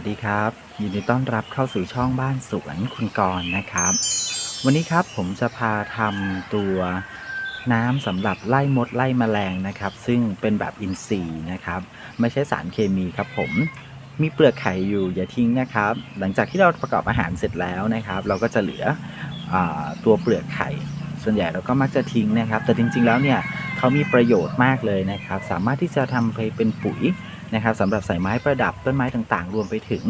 สวัสดีครับยินดีต้อนรับเข้าสู่ช่องบ้านสวนคุณกรณ์นะครับ วันนี้ครับผมจะพาทำตัวน้ำสำหรับไล่มดไล่แมลงนะครับ ซึ่งเป็นแบบอินทรีย์นะครับ ไม่ใช่สารเคมีครับผมมีเปลือกไข่อยู่อย่าทิ้งนะครับ หลังจากที่เราประกอบอาหารเสร็จแล้วนะครับ เราก็จะเหลืออตัวเปลือกไข่ ส่วนใหญ่เราก็มักจะทิ้งนะครับ แต่จริงๆแล้วเนี่ยเขามีประโยชน์มากเลยนะครับ สามารถที่จะทำไปเป็นปุ๋ย นะครับสำหรับใส่ไม้ประดับต้นไม้ต่างๆ รวมไปถึง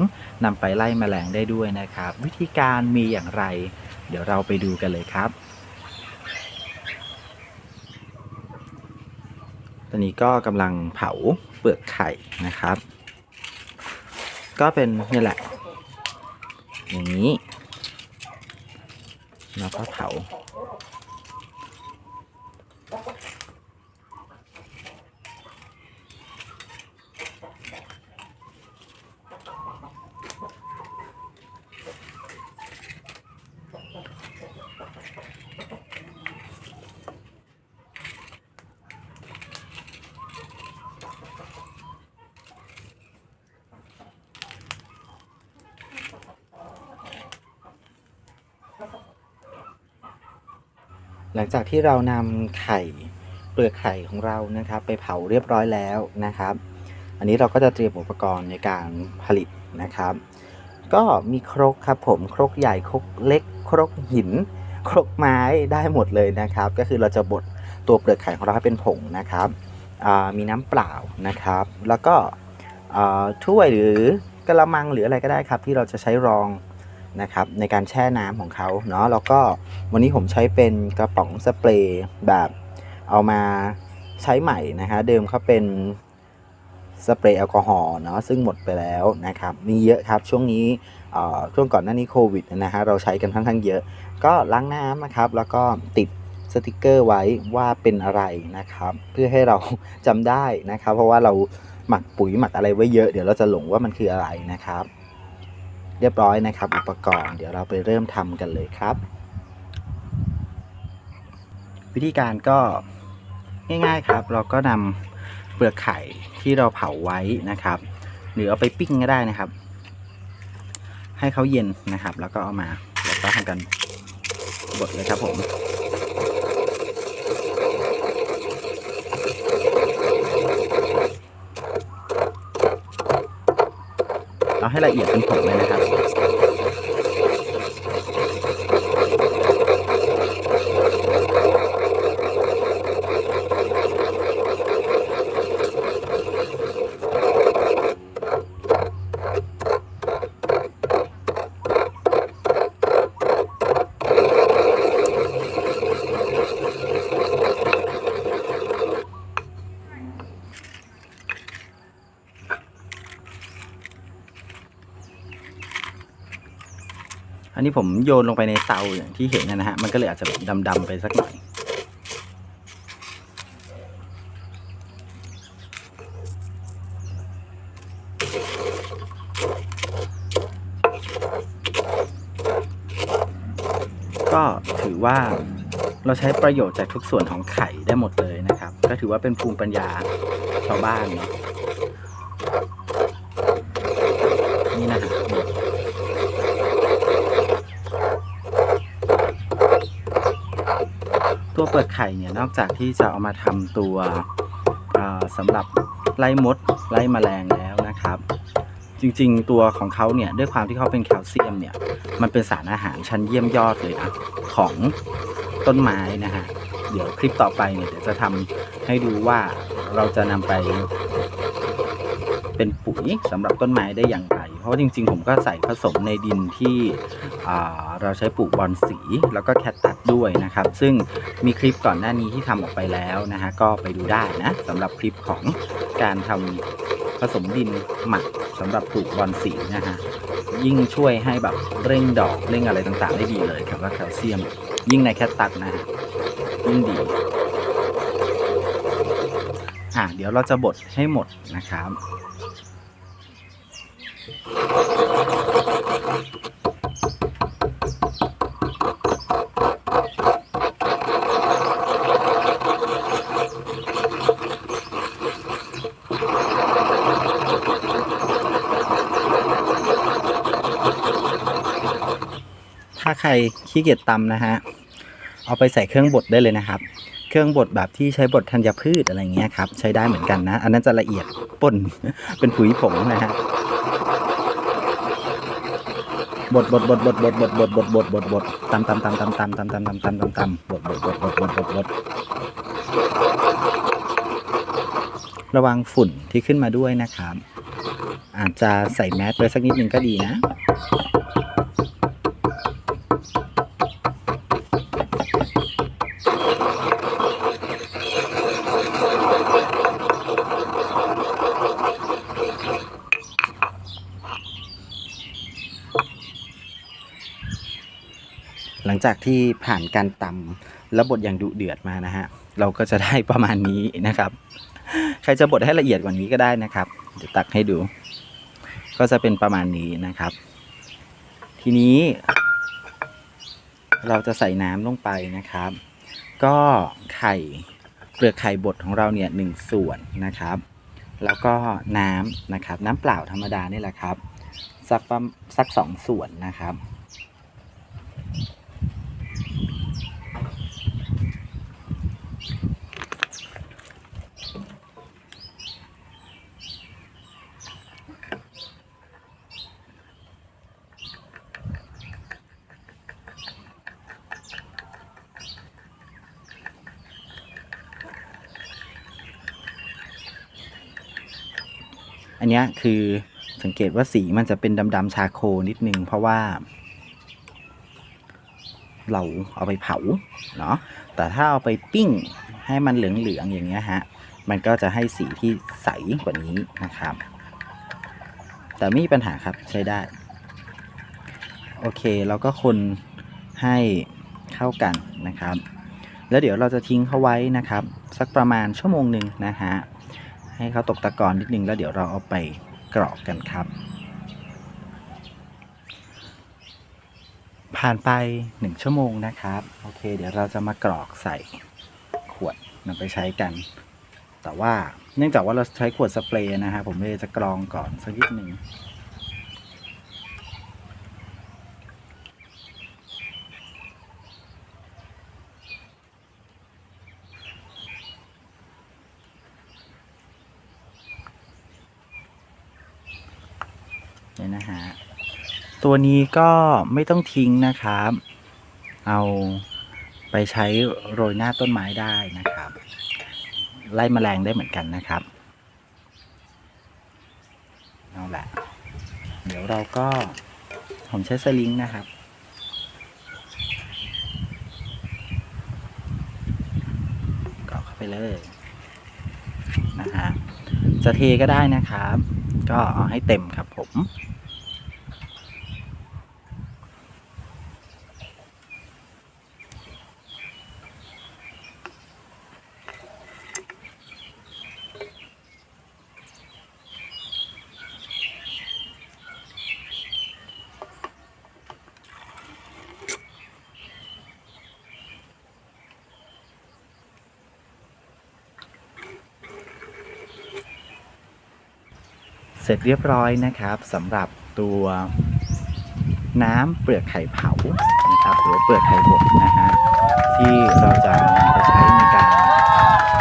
นำไปไล่แมลงได้ด้วยนะครับ วิธีการมีอย่างไร เดี๋ยวเราไปดูกันเลยครับตอนนี้ก็กำลังเผาเปลือกไข่นะครับ ก็เป็นนี่แหละ อย่างนี้แล้วก็เผา หลังจากที่เรานำไข่เปลือกไข่ของเรานะครับ ไปเผาเรียบร้อยแล้วนะครับ อันนี้เราก็จะเตรียมอุปกรณ์ในการผลิตนะครับ ก็มีครกครับผมครกใหญ่ครกเล็ก ครกหิน ครกไม้ได้หมดเลยนะครับ ก็คือเราจะบดตัวเปลือกไข่ของเราให้เป็นผงนะครับมีน้ำเปล่านะครับ แล้วก็ถ้วยหรือกระมังหรืออะไรก็ได้ครับ ที่เราจะใช้รอง นะครับในการแช่น้ำของเขาเนาะแล้วก็วันนี้ผมใช้เป็นกระป๋องสเปรย์แบบเอามาใช้ใหม่นะฮะเดิมเขาเป็นสเปรย์แอลกอฮอล์เนาะซึ่งหมดไปแล้วนะครับมีเยอะครับช่วงนี้ช่วงก่อนหน้านี้โควิดนะฮะเราใช้กันค่อนข้างเยอะ ก็ล้างน้ำนะครับ แล้วก็ติดสติกเกอร์ไว้ว่าเป็นอะไรนะครับ เพื่อให้เราจำได้นะครับ เพราะว่าเราหมักปุ๋ยหมักอะไรไว้เยอะ เดี๋ยวเราจะหลงว่ามันคืออะไรนะครับ เรียบร้อยนะครับ อุปกรณ์เดี๋ยวเราไปเริ่มทำกันเลยครับ วิธีการก็ง่ายๆครับ เราก็นำเปลือกไข่ที่เราเผาไว้นะครับ หรือเอาไปปิ้งก็ได้นะครับ ให้เขาเย็นนะครับ แล้วก็เอามาแล้วก็ทำกันบดเลยครับผม เอาให้ละเอียดเป็นผงเลยนะครับ นนี้ผมโยนลงไปในเตาอย่างที่เห็นนะฮะ มันก็เลยอาจจะดำๆไปสักหน่อย ก็ถือว่าเราใช้ประโยชน์จากทุกส่วนของไข่ได้หมดเลยนะครับ ก็ถือว่าเป็นภูมิปัญญาชาวบ้านเนาะนี่นะฮะนี่ ตัวเปลือกไข่เนี่ยนอกจากที่จะเอามาทำตัวอ่าสำหรับไล่มดไล่แมลงแล้วนะครับ จริงๆตัวของเขาเนี่ยด้วยความที่เขาเป็นแคลเซียมเนี่ยมันเป็นสารอาหารชั้นเยี่ยมยอดเลยนะของต้นไม้นะฮะเดี๋ยวคลิปต่อไปเนี่ยเดี๋ยวจะทำให้ดูว่าเราจะนำไปเป็นปุ๋ยสำหรับต้นไม้ได้อย่างไร เพราะว่าจริงๆ ผมก็ใส่ผสมในดินที่เราใช้ปลูกบอนสีแล้วก็แคตตัสด้วยนะครับ ซึ่งมีคลิปก่อนหน้านี้ที่ทำออกไปแล้วนะฮะก็ไปดูได้นะสำหรับคลิปของการทำผสมดินหมักสำหรับปลูกบอนสีนะฮะยิ่งช่วยให้แบบเร่งดอกเร่งอะไรต่างๆ ได้ดีเลยครับว่าแคลเซียม ยิ่งในแคตตัสนะฮะยิ่งดีอะเดี๋ยวเราจะบดให้หมดนะครับ ถ้าใครขี้เกียจตำนะฮะ เอาไปใส่เครื่องบดได้เลยนะครับ เครื่องบดแบบที่ใช้บดธัญพืชอะไรเงี้ยครับ ใช้ได้เหมือนกันนะ อันนั้นจะละเอียดป่นเป็นผุยผงนะฮะ บดบดบดบดบดบดบดบดบดบดบดตำตำตำตำตำตำตำตำตำตำตำบดบดบดบดบดบดบดระวังฝุ่นที่ขึ้นมาด้วยนะครับ อาจจะใส่แมสไว้สักนิดนึงก็ดีนะ จากที่ผ่านการตำและบดอย่างดุเดือดมานะฮะ เราก็จะได้ประมาณนี้นะครับ ใครจะบดให้ละเอียดกว่านี้ก็ได้นะครับ เดี๋ยวตักให้ดู ก็จะเป็นประมาณนี้นะครับ ทีนี้ เราจะใส่น้ำลงไปนะครับ ก็ไข่เปลือกไข่บดของเราเนี่ยหนึ่งส่วนนะครับ แล้วก็น้ำนะครับ น้ำเปล่าธรรมดานี่แหละครับ สักประมาณสักสองส่วนนะครับ อันนี้คือสังเกตว่าสีมันจะเป็นดำๆชาโคนิดนึงเพราะว่า เราเอาไปเผาเนาะแต่ถ้าเอาไปปิ้งให้มันเหลืองๆอย่างเงี้ยฮะมันก็จะให้สีที่ใสกว่านี้นะครับ แต่ไม่มีปัญหาครับใช้ได้ โอเคเราก็คนให้เข้ากันนะครับ แล้วเดี๋ยวเราจะทิ้งเขาไว้นะครับ สักประมาณชั่วโมงหนึ่งนะฮะ ให้เขาตกตะกอนนิดนึงแล้วเดี๋ยวเราเอาไปกรอกกันครับ ผ่านไปหนึ่งชั่วโมงนะครับ โอเค เดี๋ยวเราจะมากรอกใส่ขวดนำไปใช้กัน แต่ว่าเนื่องจากว่าเราใช้ขวดสเปรย์นะฮะผมเลยจะกรองก่อนสักนิดหนึ่ง เนี่ยนะฮะตัวนี้ก็ไม่ต้องทิ้งนะครับ เอาไปใช้โรยหน้าต้นไม้ได้นะครับ ไล่แมลงได้เหมือนกันนะครับเอาละเดี๋ยวเราก็ผมใช้สลิงนะครับ ก็เข้าไปเลยนะฮะจะเทก็ได้นะครับ ก็เอาให้เต็มครับผม ร็จเรียบร้อยนะครับสำหรับตัวน้ำเปลือกไข่เผานะครับหรือเปลือกไข่บดนะฮะที่เราจะนำไปใช้ในการ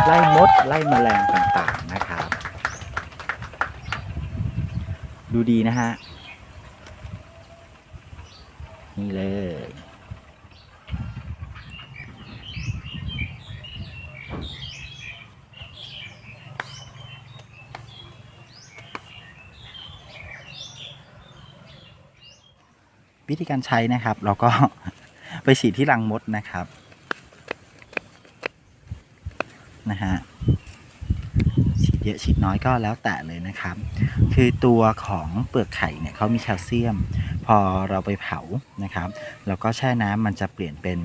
ไล่มดไล่แมลงต่างๆนะครับ ดูดีนะฮะ นี่เลย วิธีการใช้นะครับ เราก็ไปฉีดที่รังมดนะครับนะฮะฉีดเยอะฉีดน้อยก็แล้วแต่เลยนะครับ คือตัวของเปลือกไข่เนี่ยเขามีแคลเซียม พอเราไปเผานะครับ แล้วก็แช่น้ำมันจะเปลี่ยนเป็น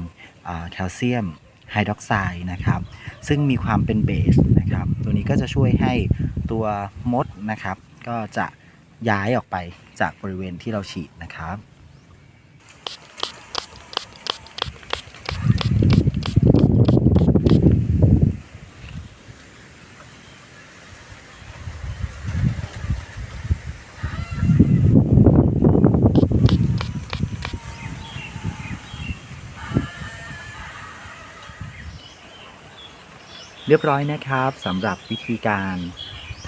แคลเซียมไฮดรอกไซด์นะครับ ซึ่งมีความเป็นเบสนะครับ ตัวนี้ก็จะช่วยให้ตัวมดนะครับ ก็จะย้ายออกไปจากบริเวณที่เราฉีดนะครับ เรียบร้อยนะครับสำหรับวิธีการ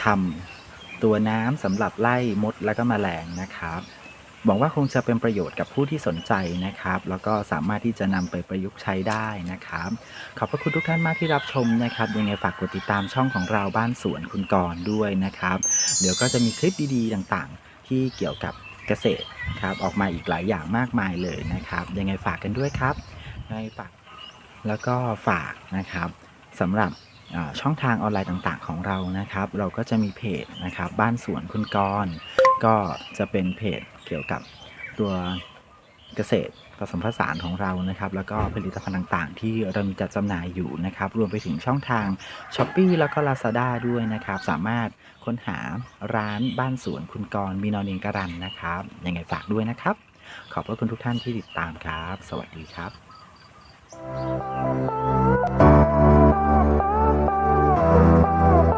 ทำตัวน้ำสำหรับไล่มดและก็มแมลงนะครับหวังว่าคงจะเป็นประโยชน์กับผู้ที่สนใจนะครับ แล้วก็สามารถที่จะนำไปประยุกต์ใช้ได้นะครับ ขอบพระคุณทุกท่านมากที่รับชมนะครับยังไงฝากกดติดตามช่องของเราบ้านสวนคุณกรด้วยนะครับ เดี๋ยวก็จะมีคลิปดีๆต่างๆ ที่เกี่ยวกับเกษตรครับออกมาอีกหลายอย่างมากมายเลยนะครับ ยังไงฝากกันด้วยครับยังไงฝากแล้วก็ฝากนะครับ สำหรับช่องทางออนไลน์ต่างๆ ของเรานะครับ เราก็จะมีเพจนะครับ บ้านสวนคุณกรก็จะเป็นเพจเกี่ยวกับตัวเกษตรผสมผสานของเรานะครับ แล้วก็ผลิตภัณฑ์ต่างๆ ที่เรามีจัดจำหน่ายอยู่นะครับ รวมไปถึงช่องทางช้อป e e แล้วก็ Lazada ด้วยนะครับ สามารถค้นหาร้านบ้านสวนคุณกรมีนอนิงการันนะครับ ยังไงฝากด้วยนะครับ ขอบพระคุณทุกท่านที่ติดตามครับ สวัสดีครับ Oh, oh,